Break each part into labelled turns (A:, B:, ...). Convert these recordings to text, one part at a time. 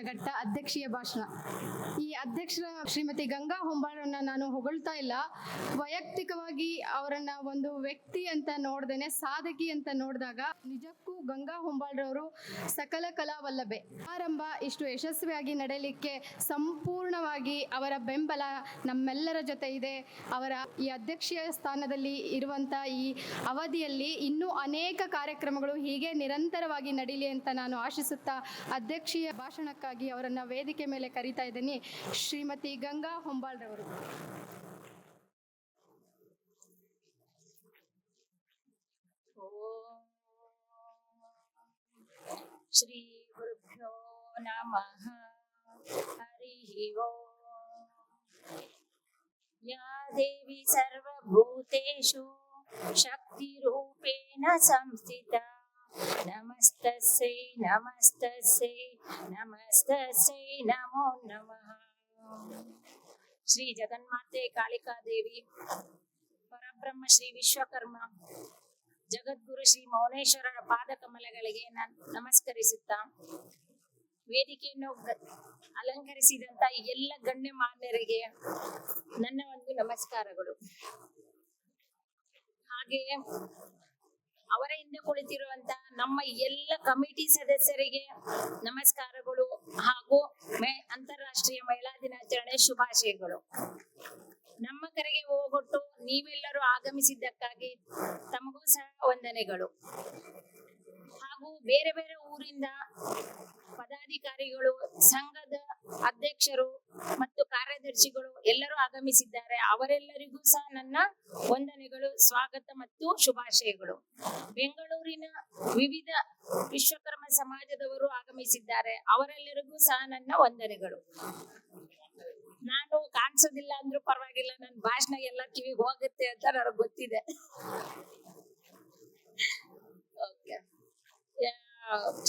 A: ನಿನಗಟ್ಟ ಅಧ್ಯಕ್ಷೀಯ ಭಾಷಣ. ಈ ಅಧ್ಯಕ್ಷರ ಶ್ರೀಮತಿ ಗಂಗಾ ಹೊಂಬಾಳನ್ನ ನಾನು ಹೊಗಳ್ತಾ ಇಲ್ಲ. ವೈಯಕ್ತಿಕವಾಗಿ ಅವರನ್ನ ಒಂದು ವ್ಯಕ್ತಿ ಅಂತ ನೋಡ್ದೇನೆ, ಸಾಧಕಿ ಅಂತ ನೋಡಿದಾಗ ನಿಜಕ್ಕೂ ಗಂಗಾ ಹೊಂಬಾಳ್ರವರು ಸಕಲ ಕಲಾವಲ್ಲಭೆ. ಆರಂಭ ಇಷ್ಟು ಯಶಸ್ವಿಯಾಗಿ ನಡೆಯಲಿಕ್ಕೆ ಸಂಪೂರ್ಣವಾಗಿ ಅವರ ಬೆಂಬಲ ನಮ್ಮೆಲ್ಲರ ಜೊತೆ ಇದೆ. ಅವರ ಈ ಅಧ್ಯಕ್ಷೀಯ ಸ್ಥಾನದಲ್ಲಿ ಇರುವಂತ ಈ ಅವಧಿಯಲ್ಲಿ ಇನ್ನೂ ಅನೇಕ ಕಾರ್ಯಕ್ರಮಗಳು ಹೀಗೆ ನಿರಂತರವಾಗಿ ನಡೀಲಿ ಅಂತ ನಾನು ಆಶಿಸುತ್ತಾ ಅಧ್ಯಕ್ಷೀಯ ಭಾಷಣಕ್ಕಾಗಿ ಅವರನ್ನ ವೇದಿಕೆ ಮೇಲೆ ಕರೀತಾ ಇದ್ದೀನಿ ಶ್ರೀಮತಿ ಗಂಗಾ ಹೊಂಬಾಳ್ರವರು.
B: श्रीगुरुभ्यो नमः। हरिः ओम्। या देवी सर्वभूतेषु शक्तिरूपेण संस्थिता। नमस्तस्यै नमस्तस्यै नमस्तस्यै नमो नमः। श्री जगन्माते कालिका देवी, परब्रह्म श्री विश्वकर्मा। ಜಗದ್ಗುರು ಶ್ರೀ ಮೌನೇಶ್ವರರ ಪಾದ ಕಮಲಗಳಿಗೆ ನಮಸ್ಕರಿಸುತ್ತಾ, ವೇದಿಕೆಯನ್ನು ಅಲಂಕರಿಸಿದಂತ ಎಲ್ಲ ಗಣ್ಯ ಮಾನ್ಯರಿಗೆ ನನ್ನ ಒಂದು ನಮಸ್ಕಾರಗಳು. ಹಾಗೆಯೇ ಅವರ ಹಿಂದೆ ಕುಳಿತಿರುವಂತ ನಮ್ಮ ಎಲ್ಲ ಕಮಿಟಿ ಸದಸ್ಯರಿಗೆ ನಮಸ್ಕಾರಗಳು ಹಾಗೂ ಮೆ- ಅಂತಾರಾಷ್ಟ್ರೀಯ ಮಹಿಳಾ ದಿನಾಚರಣೆ ಶುಭಾಶಯಗಳು. ನಮ್ಮ ಕರೆಗೆ ಹೋಗೊಟ್ಟು ನೀವೆಲ್ಲರೂ ಆಗಮಿಸಿದ್ದಕ್ಕಾಗಿ ತಮಗೂ ಸಹ ವಂದನೆಗಳು. ಹಾಗೂ ಬೇರೆ ಬೇರೆ ಊರಿಂದ ಪದಾಧಿಕಾರಿಗಳು, ಸಂಘದ ಅಧ್ಯಕ್ಷರು ಮತ್ತು ಕಾರ್ಯದರ್ಶಿಗಳು ಎಲ್ಲರೂ ಆಗಮಿಸಿದ್ದಾರೆ. ಅವರೆಲ್ಲರಿಗೂ ಸಹ ನನ್ನ ವಂದನೆಗಳು, ಸ್ವಾಗತ ಮತ್ತು ಶುಭಾಶಯಗಳು. ಬೆಂಗಳೂರಿನ ವಿವಿಧ ವಿಶ್ವಕರ್ಮ ಸಮಾಜದವರು ಆಗಮಿಸಿದ್ದಾರೆ. ಅವರೆಲ್ಲರಿಗೂ ಸಹ ನನ್ನ ವಂದನೆಗಳು. ನಾನು ಕಾಣಿಸೋದಿಲ್ಲ ಅಂದ್ರೂ ಪರವಾಗಿಲ್ಲ ನನ್ನ ಭಾಷಣ ಎಲ್ಲ ಕಿವಿಗೆ ಹೋಗುತ್ತೆ ಅಂತ ನನಗೆ ಗೊತ್ತಿದೆ.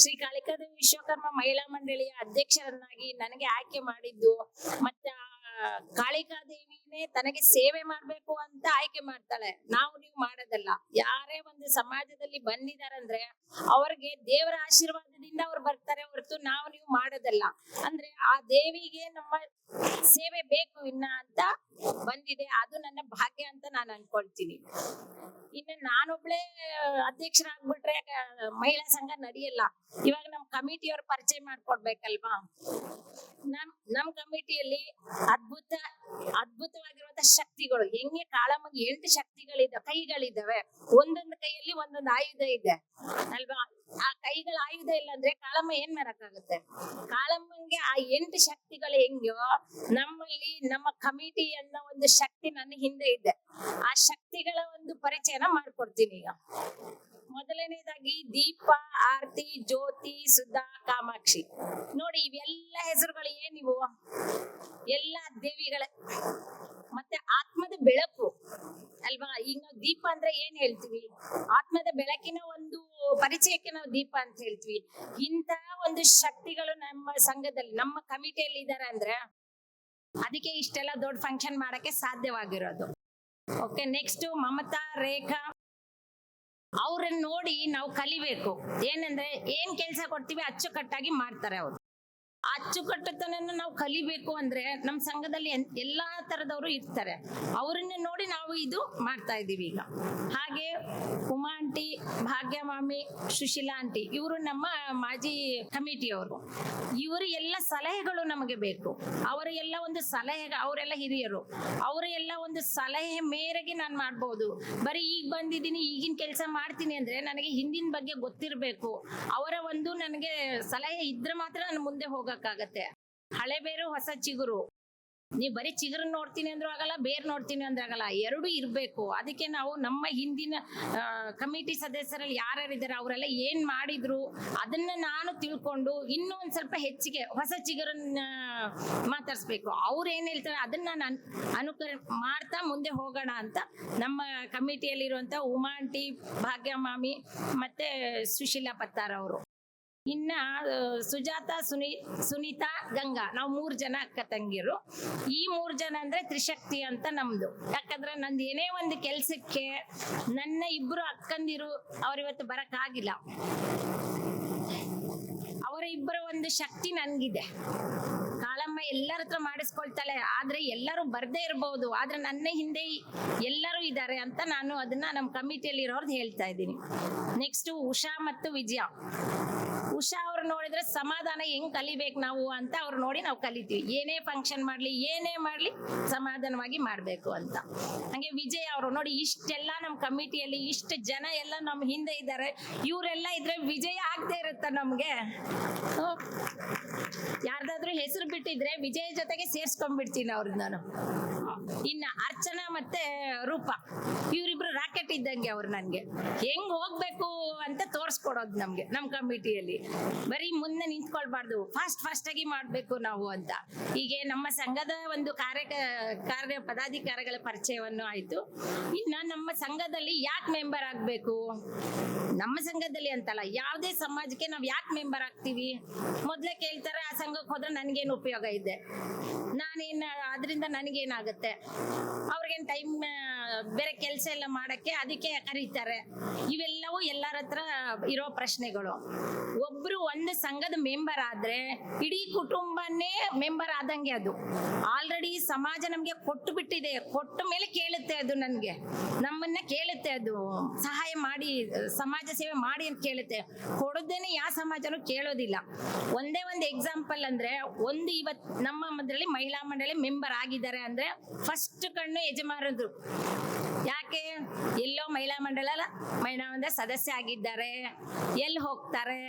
B: ಶ್ರೀ ಕಾಳಿಕಾದೇವಿ ವಿಶ್ವಕರ್ಮ ಮಹಿಳಾ ಮಂಡಳಿಯ ಅಧ್ಯಕ್ಷರನ್ನಾಗಿ ನನಗೆ ಆಯ್ಕೆ ಮಾಡಿದ್ದು, ಮತ್ತೆ ಕಾಳಿಕಾದೇವಿನೇ ತನಗೆ ಸೇವೆ ಮಾಡ್ಬೇಕು ಅಂತ ಆಯ್ಕೆ ಮಾಡ್ತಾಳೆ. ನಾವು ನೀವು ಮಾಡೋದಲ್ಲ. ಯಾರೇ ಒಂದು ಸಮಾಜದಲ್ಲಿ ಬಂದಿದಾರಂದ್ರೆ ಅವ್ರಿಗೆ ದೇವರ ಆಶೀರ್ವಾದದಿಂದ ಅವ್ರು ಬರ್ತಾರೆ ಹೊರತು ನಾವು ನೀವು ಮಾಡೋದಲ್ಲ. ಅಂದ್ರೆ ಆ ದೇವಿಗೆ ನಮ್ಮ ಸೇವೆ ಬೇಕು ಇನ್ನ ಅಂತ ಬಂದಿದೆ. ಅದು ನನ್ನ ಭಾಗ್ಯ ಅಂತ ನಾನು ಅನ್ಕೊಳ್ತೀನಿ. ಇನ್ನು ನಾನೊಬ್ಳೆ ಅಧ್ಯಕ್ಷರಾಗ್ಬಿಟ್ರೆ ಮಹಿಳಾ ಸಂಘ ನಡೆಯಲ್ಲ. ಇವಾಗ ನಮ್ ಕಮಿಟಿಯವ್ರ ಪರಿಚಯ ಮಾಡ್ಕೊಡ್ಬೇಕಲ್ವಾ? ನಮ್ ನಮ್ ಕಮಿಟಿಯಲ್ಲಿ ಅದ್ಭುತ, ಅದ್ಭುತವಾಗಿರುವಂತ ಶಕ್ತಿಗಳು. ಹೆಂಗೆ ಕಾಳಮ್ಮಗೆ ಎಂಟು ಶಕ್ತಿಗಳಿದ ಕೈಗಳಿದ್ದಾವೆ ಒಂದೊಂದು ಕೈಯಲ್ಲಿ ಒಂದೊಂದು ಆಯುಧ ಇದೆ. ಅಲ್ವಾ? ಆ ಕೈಗಳ ಆಯುಧ ಇಲ್ಲ ಅಂದ್ರೆ ಕಾಳಮ್ಮ ಏನ್ ಮಾಡಕ್ಕಾಗುತ್ತೆ? ಕಾಳಮ್ಮಂಗೆ ಆ ಎಂಟು ಶಕ್ತಿಗಳು ಹೆಂಗೋ ನಮ್ಮಲ್ಲಿ ನಮ್ಮ ಕಮಿಟಿ ಅನ್ನೋ ಒಂದು ಶಕ್ತಿ ನನ್ನ ಹಿಂದೆ ಇದೆ. ಆ ಶಕ್ತಿಗಳ ಒಂದು ಪರಿಚಯನ ಮಾಡ್ಕೊಡ್ತೀನಿ ಈಗ. ಮೊದಲನೇದಾಗಿ ದೀಪ, ಆರತಿ, ಜ್ಯೋತಿ, ಸುಧಾ, ಕಾಮಾಕ್ಷಿ. ನೋಡಿ, ಇವೆಲ್ಲ ಹೆಸರುಗಳು ಏನಿವು ಎಲ್ಲ ದೇವಿಗಳ. ಮತ್ತೆ ಆತ್ಮದ ಬೆಳಕು ಅಲ್ವಾ? ಈಗ ನಾವು ದೀಪ ಅಂದ್ರೆ ಏನ್ ಹೇಳ್ತೀವಿ? ಆತ್ಮದ ಬೆಳಕಿನ ಒಂದು ಪರಿಚಯಕ್ಕೆ ನಾವು ದೀಪ ಅಂತ ಹೇಳ್ತೀವಿ. ಇಂತ ಒಂದು ಶಕ್ತಿಗಳು ನಮ್ಮ ಸಂಘದಲ್ಲಿ, ನಮ್ಮ ಕಮಿಟಿಯಲ್ಲಿ ಇದಾರೆ ಅಂದ್ರೆ ಅದಕ್ಕೆ ಇಷ್ಟೆಲ್ಲ ದೊಡ್ಡ ಫಂಕ್ಷನ್ ಮಾಡಕ್ಕೆ ಸಾಧ್ಯವಾಗಿರೋದು. Okay next Mamata, Rekha. ಅವ್ರನ್ನ ನೋಡಿ ನಾವು ಕಲಿಬೇಕು. ಏನಂದ್ರೆ ಏನ್ ಕೆಲಸ ಕೊಡ್ತೀವಿ ಅಚ್ಚುಕಟ್ಟಾಗಿ ಮಾಡ್ತಾರೆ ಅವ್ರು. ಆ ಅಚ್ಚುಕಟ್ಟುತನನ್ನು ನಾವು ಕಲಿಬೇಕು ಅಂದ್ರೆ ನಮ್ಮ ಸಂಘದಲ್ಲಿ ಎಲ್ಲಾ ತರದವರು ಇರ್ತಾರೆ. ಅವರನ್ನ ನೋಡಿ ನಾವು ಇದು ಮಾಡ್ತಾ ಇದೀವಿ ಈಗ. ಹಾಗೆ ಉಮಾ ಆಂಟಿ, ಭಾಗ್ಯ ಮಾಮಿ, ಸುಶೀಲಾ ಆಂಟಿ ಇವರು ನಮ್ಮ ಮಾಜಿ ಕಮಿಟಿಯವರು. ಇವರು ಎಲ್ಲ ಸಲಹೆಗಳು ನಮಗೆ ಬೇಕು. ಅವರ ಎಲ್ಲ ಒಂದು ಸಲಹೆ ಅವರೆಲ್ಲ ಹಿರಿಯರು. ಅವರ ಎಲ್ಲ ಒಂದು ಸಲಹೆ ಮೇರೆಗೆ ನಾನು ಮಾಡ್ಬೋದು. ಬರೀ ಈಗ ಬಂದಿದ್ದೀನಿ, ಈಗಿನ ಕೆಲಸ ಮಾಡ್ತೀನಿ ಅಂದ್ರೆ ನನಗೆ ಹಿಂದಿನ ಬಗ್ಗೆ ಗೊತ್ತಿರಬೇಕು. ಅವರ ಒಂದು ನನಗೆ ಸಲಹೆ ಇದ್ರೆ ಮಾತ್ರ ನಾನು ಮುಂದೆ ಹೋಗಕ್ಕಾಗತ್ತೆ. ಹಳೆ ಬೇರು, ಹೊಸ ಚಿಗುರು. ನೀವು ಬರೀ ಚಿಗುರು ನೋಡ್ತೀನಿ ಅಂದ್ರೂ ಆಗಲ್ಲ, ಬೇರ್ ನೋಡ್ತೀನಿ ಅಂದ್ರೆ ಆಗಲ್ಲ, ಎರಡು ಇರಬೇಕು. ಅದಕ್ಕೆ ನಾವು ನಮ್ಮ ಹಿಂದಿನ ಕಮಿಟಿ ಸದಸ್ಯರಲ್ಲಿ ಯಾರ್ಯಾರಿದ್ದಾರೆ ಅವರೆಲ್ಲ ಏನ್ ಮಾಡಿದ್ರು ಅದನ್ನ ನಾನು ತಿಳ್ಕೊಂಡು ಇನ್ನೂ ಒಂದ್ ಸ್ವಲ್ಪ ಹೆಚ್ಚಿಗೆ ಹೊಸ ಚಿಗುರನ್ನ ಮಾತಾಡ್ಸ್ಬೇಕು. ಅವ್ರು ಏನ್ ಹೇಳ್ತಾರೆ ಅದನ್ನ ನಾನು ಅನುಕರಣ ಮಾಡ್ತಾ ಮುಂದೆ ಹೋಗೋಣ ಅಂತ ನಮ್ಮ ಕಮಿಟಿಯಲ್ಲಿರುವಂತ ಉಮಾಂಟಿ ಭಾಗ್ಯ ಮಾಮಿ ಮತ್ತೆ ಸುಶೀಲಾ ಪತ್ತಾರ್ ಅವರು. ಇನ್ನ ಸುಜಾತ, ಸುನಿ, ಸುನೀತಾ, ಗಂಗಾ, ನಾವು ಮೂರ್ ಜನ ಅಕ್ಕ ತಂಗಿರು. ಈ ಮೂರ್ ಜನ ಅಂದ್ರೆ ತ್ರಿಶಕ್ತಿ ಅಂತ ನಮ್ದು. ಯಾಕಂದ್ರೆ ನಂದು ಏನೇ ಒಂದು ಕೆಲ್ಸಕ್ಕೆ ನನ್ನ ಇಬ್ರು ಅಕ್ಕಂದಿರು ಅವ್ರಿವತ್ತು ಬರಕ್ ಆಗಿಲ್ಲ. ಅವರ ಇಬ್ಬರ ಒಂದು ಶಕ್ತಿ ನನ್ಗಿದೆ ಕಾಳಮ್ಮ ಎಲ್ಲರ ಹತ್ರ ಮಾಡಿಸ್ಕೊಳ್ತಾಳೆ, ಆದ್ರೆ ಎಲ್ಲರೂ ಬರ್ದೇ ಇರಬಹುದು ಆದ್ರೆ ನನ್ನ ಹಿಂದೆ ಎಲ್ಲರೂ ಇದ್ದಾರೆ ಅಂತ ನಾನು ಅದನ್ನ ನಮ್ಮ ಕಮಿಟಿಯಲ್ಲಿ ಇರೋರ್ದು ಹೇಳ್ತಾ ಇದ್ದೀನಿ. ನೆಕ್ಸ್ಟ್ ಉಷಾ ಮತ್ತು ವಿಜಯ. ಉಷಾ ಅವ್ರು ನೋಡಿದ್ರೆ ಸಮಾಧಾನ ಹೆಂಗ್ ಕಲಿಬೇಕು ನಾವು ಅಂತ ಅವ್ರು ನೋಡಿ ನಾವು ಕಲಿತೀವಿ. ಏನೇ ಫಂಕ್ಷನ್ ಮಾಡ್ಲಿ, ಏನೇ ಮಾಡ್ಲಿ ಸಮಾಧಾನವಾಗಿ ಮಾಡ್ಬೇಕು ಅಂತ. ಹಂಗೆ ವಿಜಯ್ ಅವರು ನೋಡಿ ಇಷ್ಟೆಲ್ಲ ನಮ್ಮ ಕಮಿಟಿಯಲ್ಲಿ, ಇಷ್ಟು ಜನ ಎಲ್ಲ ನಮ್ಮ ಹಿಂದೆ ಇದ್ದಾರೆ ಇವರೆಲ್ಲ ಇದ್ರೆ ವಿಜಯ ಆಗದೆ ಇರುತ್ತ ನಮ್ಗೆ. ಯಾರ್ದಾದ್ರೂ ಹೆಸರು ಬಿಟ್ಟಿದ್ರೆ ವಿಜಯ ಜೊತೆಗೆ ಸೇರ್ಸ್ಕೊಂಡ್ಬಿಡ್ತೀನಿ ಅವ್ರದ್ದು ನಾನು. ಇನ್ನ ಅರ್ಚನಾ ಮತ್ತೆ ರೂಪ, ಇವರಿಬ್ರು ರಾಕೆಟ್ ಇದ್ದಂಗೆ ಅವ್ರು ನನ್ಗೆ. ಹೆಂಗ್ ಹೋಗ್ಬೇಕು ಅಂತ ತೋರ್ಸ್ಕೊಡೋದು ನಮ್ಗೆ, ನಮ್ ಕಮಿಟಿಯಲ್ಲಿ. ಬರೀ ಮುಂದೆ ನಿಂತ್ಕೊಳ್ಬಾರ್ದು. ಫಾಸ್ಟ್ ಫಾಸ್ಟ್ ಆಗಿ ಮಾಡ್ಬೇಕು ನಾವು ಅಂತ. ಹೀಗೆ ನಮ್ಮ ಸಂಘದ ಒಂದು ಕಾರ್ಯ ಕಾರ್ಯ, ಪದಾಧಿಕಾರಿಗಳ ಪರಿಚಯವನ್ನು ಆಯ್ತು. ಇನ್ನ ನಮ್ಮ ಸಂಘದಲ್ಲಿ ಯಾಕೆ ಮೆಂಬರ್ ಆಗ್ಬೇಕು? ನಮ್ಮ ಸಂಘದಲ್ಲಿ ಅಂತಲ್ಲ, ಯಾವುದೇ ಸಮಾಜಕ್ಕೆ ನಾವು ಯಾಕೆ ಮೆಂಬರ್ ಆಗ್ತೀವಿ? ಮೊದಲೇ ಕೇಳ್ತಾರೆ, ಆ ಸಂಘಕ್ಕೆ ಹೋದ್ರೆ ನನ್ಗೇನು ಉಪಯೋಗ ಇದೆ? ನಾನೇನ್ ಅದರಿಂದ ನನಗೇನಾಗುತ್ತೆ? ಅವ್ರಿಗೇನು ಟೈಮ್ ಬೇರೆ ಕೆಲಸ ಎಲ್ಲ ಮಾಡಕ್ಕೆ ಅದಕ್ಕೆ ಕರೀತಾರೆ. ಇವೆಲ್ಲವೂ ಎಲ್ಲರ ಹತ್ರ ಇರೋ ಪ್ರಶ್ನೆಗಳು. ಒಬ್ರು ಒಂದು ಸಂಘದ ಮೆಂಬರ್ ಆದ್ರೆ ಇಡೀ ಕುಟುಂಬನೇ ಮೆಂಬರ್ ಆದಂಗೆ ಅದು. ಆಲ್ರೆಡಿ ಸಮಾಜ ನಮ್ಗೆ ಕೊಟ್ಟು ಬಿಟ್ಟಿದೆ. ಕೊಟ್ಟ ಮೇಲೆ ಕೇಳುತ್ತೆ ಅದು ನನ್ಗೆ. ನಮ್ಮನ್ನ ಕೇಳುತ್ತೆ ಅದು. ಸಹಾಯ ಮಾಡಿ, ಸಮಾಜ ಸೇವೆ ಮಾಡಿ ಅಂತ ಕೇಳುತ್ತೆ. ಕೊಡದೇನೆ ಯಾವ ಸಮಾಜನು ಕೇಳೋದಿಲ್ಲ. ಒಂದೇ ಒಂದು ಎಕ್ಸಾಂಪಲ್ ಅಂದ್ರೆ ಒಂದು ಇವತ್ ನಮ್ಮ ಮಧ್ಯದಲ್ಲಿ ಮಹಿಳಾ ಮಂಡಳಿ ಮೆಂಬರ್ ಆಗಿದ್ದಾರೆ ಅಂದ್ರೆ ಫಸ್ಟ್ ಕಣ್ಣು ಯಜಮಾನರು ಯಾಕೆ? ಎಲ್ಲೋ ಮಹಿಳಾ ಮಂಡಳ ಮಹಿಳಾ ಸದಸ್ಯ ಆಗಿದ್ದಾರೆ. ಎಲ್ಲಿ ಹೋಗ್ತಾರೆ?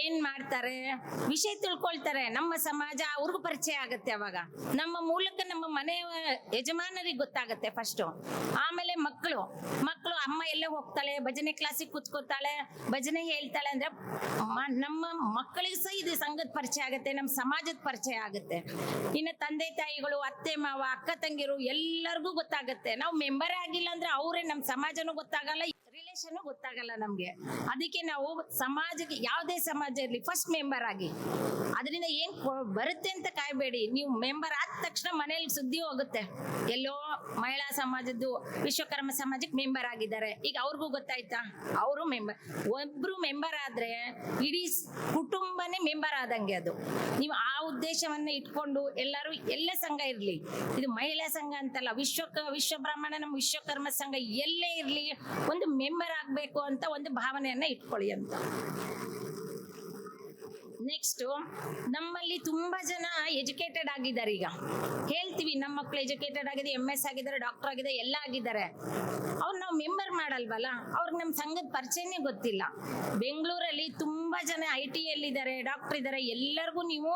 B: ಏನ್ ಮಾಡ್ತಾರೆ? ವಿಷಯ ತಿಳ್ಕೊಳ್ತಾರೆ. ನಮ್ಮ ಸಮಾಜ ಅವ್ರಿಗೂ ಪರಿಚಯ ಆಗುತ್ತೆ ಅವಾಗ. ನಮ್ಮ ಮೂಲಕ ನಮ್ಮ ಮನೆಯ ಯಜಮಾನರಿಗೆ ಗೊತ್ತಾಗುತ್ತೆ ಫಸ್ಟ್ ಆಮೇಲೆ ಮಕ್ಕಳು ಮಕ್ಕಳು ಅಮ್ಮ ಎಲ್ಲೇ ಹೋಗ್ತಾಳೆ, ಭಜನೆ ಕ್ಲಾಸಿಗೆ ಕೂತ್ಕೋತಾಳೆ ಭಜನೆ ಹೇಳ್ತಾಳೆ ಅಂದ್ರೆ ನಮ್ಮ ಮಕ್ಕಳಿಗೆ ಸಹ ಇದು ಸಂಘದ ಪರಿಚಯ ಆಗುತ್ತೆ ನಮ್ಮ ಸಮಾಜದ ಪರಿಚಯ ಆಗುತ್ತೆ. ಇನ್ನು ತಂದೆ ತಾಯಿಗಳು, ಅತ್ತೆ ಮಾವ, ಅಕ್ಕ ತಂಗಿರು ಎಲ್ಲರಿಗೂ ಗೊತ್ತಾಗುತ್ತೆ. ನಾವು ಮೆಂಬರ್ ಆಗಿಲ್ಲ ಅಂದ್ರೆ ಅವ್ರೇ ನಮ್ ಸಮಾಜನೂ ಗೊತ್ತಾಗಲ್ಲ ರಿಲೇಷನ್ ಗೊತ್ತಾಗಲ್ಲ ನಮ್ಗೆ. ಅದಕ್ಕೆ ನಾವು ಸಮಾಜಕ್ಕೆ, ಯಾವುದೇ ಸಮಾಜ ಇರಲಿ ಫಸ್ಟ್ ಮೆಂಬರ್ ಆಗಿ. ಅದರಿಂದ ಏನ್ ಬರುತ್ತೆ ಅಂತ ಕಾಯ್ಬೇಡಿ. ನೀವು ಮೆಂಬರ್ ಆದ ತಕ್ಷಣ ಮನೇಲಿ ಸುದ್ದಿ ಹೋಗುತ್ತೆ. ಎಲ್ಲೋ ಮಹಿಳಾ ಸಮಾಜದ್ದು, ವಿಶ್ವಕರ್ಮ ಸಮಾಜಕ್ಕೆ ಮೆಂಬರ್ ಆಗಿದ್ದಾರೆ. ಈಗ ಅವ್ರಿಗೂ ಗೊತ್ತಾಯ್ತಾ? ಅವರು ಮೆಂಬರ್ ಒಬ್ರು ಮೆಂಬರ್ ಆದ್ರೆ ಇಡೀ ಕುಟುಂಬನೇ ಮೆಂಬರ್ ಆದಂಗೆ ಅದು. ನೀವು ಆ ಉದ್ದೇಶವನ್ನ ಇಟ್ಕೊಂಡು ಎಲ್ಲರೂ, ಎಲ್ಲ ಸಂಘ ಇರ್ಲಿ. ಇದು ಮಹಿಳಾ ಸಂಘ ಅಂತಲ್ಲ, ವಿಶ್ವಕ ವಿಶ್ವ ಬ್ರಾಹ್ಮಣ ನಮ್ಮ ವಿಶ್ವಕರ್ಮ ಸಂಘ ಎಲ್ಲೇ ಇರ್ಲಿ. ಒಂದು ಮೆಂಬರ್ ಆಗ್ಬೇಕು ಅಂತ ಒಂದು ಭಾವನೆಯನ್ನ ಇಟ್ಕೊಳ್ಳಿ ಅಂತ. ನೆಕ್ಸ್ಟ್ ನಮ್ಮಲ್ಲಿ ತುಂಬಾ ಜನ ಎಜುಕೇಟೆಡ್ ಆಗಿದ್ದಾರೆ ಈಗ. ಹೇಳ್ತೀವಿ ನಮ್ಮ ಮಕ್ಕಳು ಎಜುಕೇಟೆಡ್ ಆಗಿದೆ ಎಂ ಎಸ್ ಆಗಿದ್ದಾರೆ ಡಾಕ್ಟರ್ ಆಗಿದೆ ಎಲ್ಲ ಆಗಿದ್ದಾರೆ. ಅವ್ರು ನಾವು ಮೆಂಬರ್ ಮಾಡಲ್ವಲ್ಲ? ಅವ್ರಿಗೆ ನಮ್ಮ ಸಂಘದ ಪರಿಚಯನೇ ಗೊತ್ತಿಲ್ಲ. ಬೆಂಗಳೂರಲ್ಲಿ ತುಂಬಾ ಜನ ಐ ಟಿ ಇದ್ದಾರೆ ಡಾಕ್ಟರ್ ಇದ್ದಾರೆ, ಎಲ್ಲರಿಗೂ ನೀವು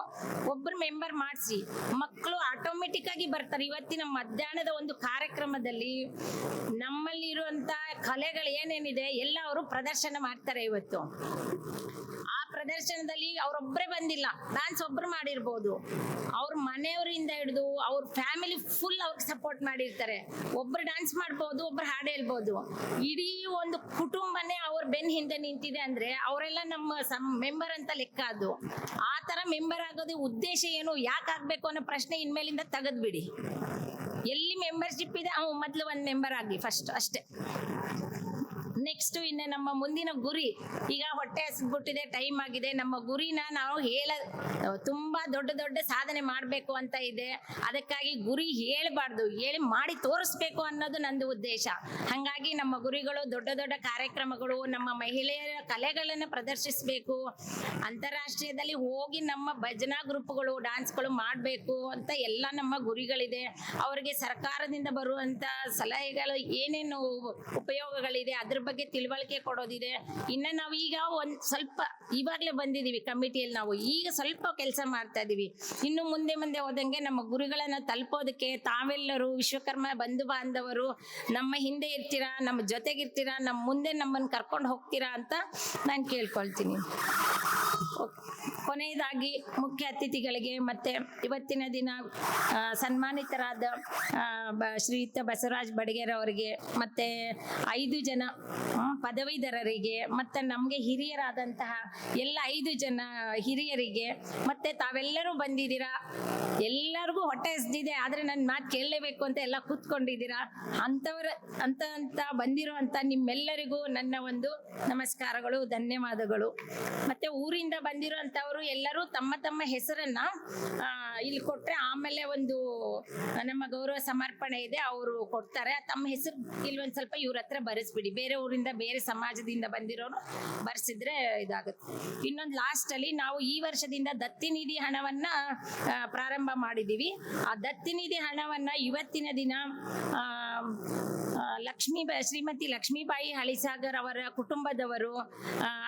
B: ಒಬ್ಬರು ಮೆಂಬರ್ ಮಾಡಿಸಿ. ಮಕ್ಕಳು ಆಟೋಮೆಟಿಕ್ ಆಗಿ ಬರ್ತಾರೆ. ಇವತ್ತಿನ ಮಧ್ಯಾಹ್ನದ ಒಂದು ಕಾರ್ಯಕ್ರಮದಲ್ಲಿ ನಮ್ಮಲ್ಲಿ ಇರುವಂತ ಕಲೆಗಳು ಏನೇನಿದೆ ಎಲ್ಲ ಅವರು ಪ್ರದರ್ಶನ ಮಾಡ್ತಾರೆ ಇವತ್ತು. ಪ್ರದರ್ಶನದಲ್ಲಿ ಅವರೊಬ್ಬರೇ ಬಂದಿಲ್ಲ. ಡಾನ್ಸ್ ಒಬ್ರು ಮಾಡಿರ್ಬೋದು. ಅವ್ರ ಮನೆಯವರಿಂದ ಹಿಡಿದು ಅವ್ರ ಫ್ಯಾಮಿಲಿ ಫುಲ್ ಅವ್ರಿಗೆ ಸಪೋರ್ಟ್ ಮಾಡಿರ್ತಾರೆ. ಒಬ್ರು ಡಾನ್ಸ್ ಮಾಡ್ಬೋದು, ಒಬ್ರು ಹಾಡು ಹೇಳ್ಬೋದು. ಇಡೀ ಒಂದು ಕುಟುಂಬನೇ ಅವ್ರ ಬೆನ್ ಹಿಂದೆ ನಿಂತಿದೆ ಅಂದ್ರೆ ಅವರೆಲ್ಲ ನಮ್ಮ ಮೆಂಬರ್ ಅಂತ ಲೆಕ್ಕ ಅದು. ಆ ತರ ಮೆಂಬರ್ ಆಗೋದು ಉದ್ದೇಶ ಏನು? ಯಾಕೆ ಆಗ್ಬೇಕು ಅನ್ನೋ ಪ್ರಶ್ನೆ ಇನ್ಮೇಲಿಂದ ತೆಗೆದ್ಬಿಡಿ ಎಲ್ಲಿ ಮೆಂಬರ್ಶಿಪ್ ಇದೆ? ಅವ್ ಮೊದಲು ಒಂದು ಮೆಂಬರ್ ಆಗಲಿ ಫಸ್ಟ್ ಅಷ್ಟೇ. ನೆಕ್ಸ್ಟ್ ಇನ್ನು ನಮ್ಮ ಮುಂದಿನ ಗುರಿ. ಈಗ ಹೊಟ್ಟೆ ಹಸಿದ್ಬಿಟ್ಟಿದೆ ಟೈಮ್ ಆಗಿದೆ. ನಮ್ಮ ಗುರಿನ ನಾವು ಹೇಳ, ತುಂಬಾ ದೊಡ್ಡ ದೊಡ್ಡ ಸಾಧನೆ ಮಾಡಬೇಕು ಅಂತ ಇದೆ. ಅದಕ್ಕಾಗಿ ಗುರಿ ಹೇಳಬಾರ್ದು, ಹೇಳಿ ಮಾಡಿ ತೋರಿಸ್ಬೇಕು ಅನ್ನೋದು ನಂದು ಉದ್ದೇಶ. ಹಂಗಾಗಿ ನಮ್ಮ ಗುರಿಗಳು ದೊಡ್ಡ ದೊಡ್ಡ ಕಾರ್ಯಕ್ರಮಗಳು, ನಮ್ಮ ಮಹಿಳೆಯರ ಕಲೆಗಳನ್ನು ಪ್ರದರ್ಶಿಸಬೇಕು. ಅಂತಾರಾಷ್ಟ್ರೀಯದಲ್ಲಿ ಹೋಗಿ ನಮ್ಮ ಭಜನಾ ಗ್ರೂಪ್ಗಳು, ಡಾನ್ಸ್ಗಳು ಮಾಡಬೇಕು ಅಂತ ಎಲ್ಲ ನಮ್ಮ ಗುರಿಗಳಿದೆ. ಅವರಿಗೆ ಸರ್ಕಾರದಿಂದ ಬರುವಂತ ಸಲಹೆಗಳು ಏನೇನು ಉಪಯೋಗಗಳಿದೆ, ಅದ್ರ ಬಗ್ಗೆ ತಿಳುವಳಿಕೆ ಕೊಡೋದಿದೆ. ಇನ್ನ ನಾವು ಈಗ ಒಂದು ಸ್ವಲ್ಪ ಇವಾಗಲೇ ಬಂದಿದೀವಿ ಕಮಿಟಿಯಲ್ಲಿ ನಾವು. ಈಗ ಸ್ವಲ್ಪ ಕೆಲಸ ಮಾಡ್ತಾ ಇದೀವಿ. ಇನ್ನು ಮುಂದೆ ಮುಂದೆ ಹೋದಂಗೆ ನಮ್ಮ ಗುರುಗಳನ್ನು ತಲುಪೋದಕ್ಕೆ ತಾವೆಲ್ಲರೂ ವಿಶ್ವಕರ್ಮ ಬಂಧು ಬಾಂಧವರು, ನಮ್ಮ ಹಿಂದೆ ಇರ್ತೀರಾ, ನಮ್ಮ ಜೊತೆಗಿರ್ತೀರಾ, ನಮ್ಮ ಮುಂದೆ ನಮ್ಮನ್ನು ಕರ್ಕೊಂಡು ಹೋಗ್ತೀರಾ ಅಂತ ನಾನು ಕೇಳ್ಕೊಳ್ತೀನಿ. ಓಕೆ. ಕೊನೆಯದಾಗಿ ಮುಖ್ಯ ಅತಿಥಿಗಳಿಗೆ ಮತ್ತೆ ಇವತ್ತಿನ ದಿನ ಸನ್ಮಾನಿತರಾದ ಶ್ರೀಯುತ ಬಸವರಾಜ್ ಬಡಗೇರ್ ಅವರಿಗೆ ಮತ್ತೆ ಐದು ಜನ ಪದವೀಧರರಿಗೆ ಮತ್ತೆ ನಮಗೆ ಹಿರಿಯರಾದಂತಹ ಎಲ್ಲ ಐದು ಜನ ಹಿರಿಯರಿಗೆ ಮತ್ತೆ ತಾವೆಲ್ಲರೂ ಬಂದಿದ್ದೀರಾ? ಎಲ್ಲರಿಗೂ ಹೊಟ್ಟೆ ಹಸ್ದಿದೆ ಆದ್ರೆ ನನ್ನ ಮಾತು ಕೇಳಲೇಬೇಕು ಅಂತ ಎಲ್ಲ ಕೂತ್ಕೊಂಡಿದ್ದೀರಾ? ಅಂಥವ್ರ ಅಂತ ಅಂತ ಬಂದಿರೋ ನಿಮ್ಮೆಲ್ಲರಿಗೂ ನನ್ನ ಒಂದು ನಮಸ್ಕಾರಗಳು ಧನ್ಯವಾದಗಳು. ಮತ್ತೆ ಊರಿಂದ ಬಂದಿರೋ ಅಂಥವರು ಎಲ್ಲರೂ ತಮ್ಮ ತಮ್ಮ ಹೆಸರನ್ನ ಇಲ್ಲಿ ಕೊಟ್ರೆ ಆಮೇಲೆ ಒಂದು ನಮ್ಮ ಗೌರವ ಸಮರ್ಪಣೆ ಇದೆ ಅವರು ಕೊಡ್ತಾರೆ. ತಮ್ಮ ಹೆಸರು ಇಲ್ಲಿ ಒಂದ್ ಸ್ವಲ್ಪ ಇವ್ರ ಹತ್ರ ಬರೆಸ್ಬಿಡಿ. ಬೇರೆ ಊರಿಂದ ಬೇರೆ ಸಮಾಜದಿಂದ ಬಂದಿರೋರು ಬರೆಸಿದ್ರೆ ಇದಾಗುತ್ತೆ. ಇನ್ನೊಂದು ಲಾಸ್ಟ್ ಅಲ್ಲಿ ನಾವು ಈ ವರ್ಷದಿಂದ ದತ್ತಿ ನಿಧಿ ಹಣವನ್ನ ಆ, ಪ್ರಾರಂಭ ಮಾಡಿದೀವಿ ಆ ದತ್ತಿನಿಧಿ ಹಣವನ್ನ ಇವತ್ತಿನ ದಿನ ಲಕ್ಷ್ಮೀ ಶ್ರೀಮತಿ ಲಕ್ಷ್ಮೀಬಾಯಿ ಹಳಿಸಾಗರ್ ಅವರ ಕುಟುಂಬದವರು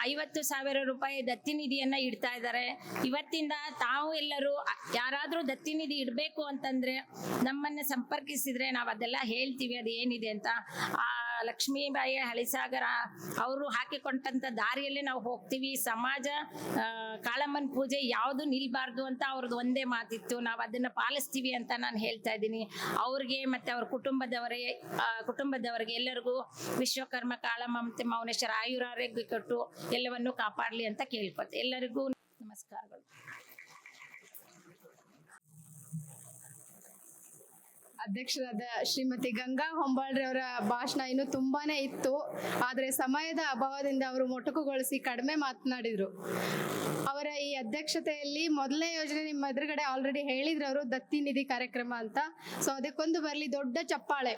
B: ಐವತ್ತು ಸಾವಿರ ರೂಪಾಯಿ ದತ್ತಿ ನಿಧಿಯನ್ನ ಇಡ್ತಾ ಇದ್ದಾರೆ. ಇವತ್ತಿಂದ ತಾವು ಎಲ್ಲರೂ ಯಾರಾದರೂ ದತ್ತಿನಿಧಿ ದತ್ತಿ ನಿಧಿ ಇಡಬೇಕು ಅಂತಂದ್ರೆ ನಮ್ಮನ್ನ ಸಂಪರ್ಕಿಸಿದ್ರೆ ನಾವು ಅದೆಲ್ಲ ಹೇಳ್ತೀವಿ ಅದು ಏನಿದೆ ಅಂತ. ಆ ಲಕ್ಷ್ಮೀಬಾಯಿ ಹಳಿಸಾಗರ, ಅವರು ಹಾಕಿಕೊಂಡಂತ ದಾರಿಯಲ್ಲಿ ನಾವು ಹೋಗ್ತೀವಿ. ಸಮಾಜ ಕಾಳಮ್ಮನ ಪೂಜೆ ಯಾವುದು ನಿಲ್ಬಾರ್ದು ಅಂತ ಅವ್ರದ್ದು ಒಂದೇ ಮಾತಿತ್ತು. ನಾವು ಅದನ್ನ ಪಾಲಿಸ್ತೀವಿ ಅಂತ ನಾನು ಹೇಳ್ತಾ ಇದ್ದೀನಿ. ಅವ್ರಿಗೆ ಮತ್ತೆ ಅವ್ರ ಕುಟುಂಬದವರೇ ಕುಟುಂಬದವರಿಗೆ ಎಲ್ಲರಿಗೂ ವಿಶ್ವಕರ್ಮ, ಕಾಳಮ್ಮ ಮತ್ತೆ ಮೌನೇಶ್ವರ, ಆಯುರಾರೋಗ್ಯ ಕೊಟ್ಟು ಎಲ್ಲವನ್ನು ಕಾಪಾಡಲಿ ಅಂತ ಕೇಳ್ಕೊತೆ ಎಲ್ಲರಿಗೂ ನಮಸ್ಕಾರಗಳು.
A: ಅಧ್ಯಕ್ಷರಾದ ಶ್ರೀಮತಿ ಗಂಗಾ ಹೊಂಬಾಳ್ರಿ ಅವರ ಭಾಷಣ ಇನ್ನು ತುಂಬಾನೇ ಇತ್ತು. ಆದರೆ ಸಮಯದ ಅಭಾವದಿಂದ ಅವರು ಮೊಟಕುಗೊಳಿಸಿ ಕಡಿಮೆ ಮಾತನಾಡಿದ್ರು. ಅವರ ಈ ಅಧ್ಯಕ್ಷತೆಯಲ್ಲಿ ಮೊದಲನೇ ಯೋಜನೆ ನಿಮ್ಮ ಎದುರುಗಡೆ ಆಲ್ರೆಡಿ ಹೇಳಿದ್ರು ಅವರು, ದತ್ತಿ ನಿಧಿ ಕಾರ್ಯಕ್ರಮ ಅಂತ. ಸೊ ಅದಕ್ಕೊಂದು ಬರಲಿ ದೊಡ್ಡ ಚಪ್ಪಾಳೆ.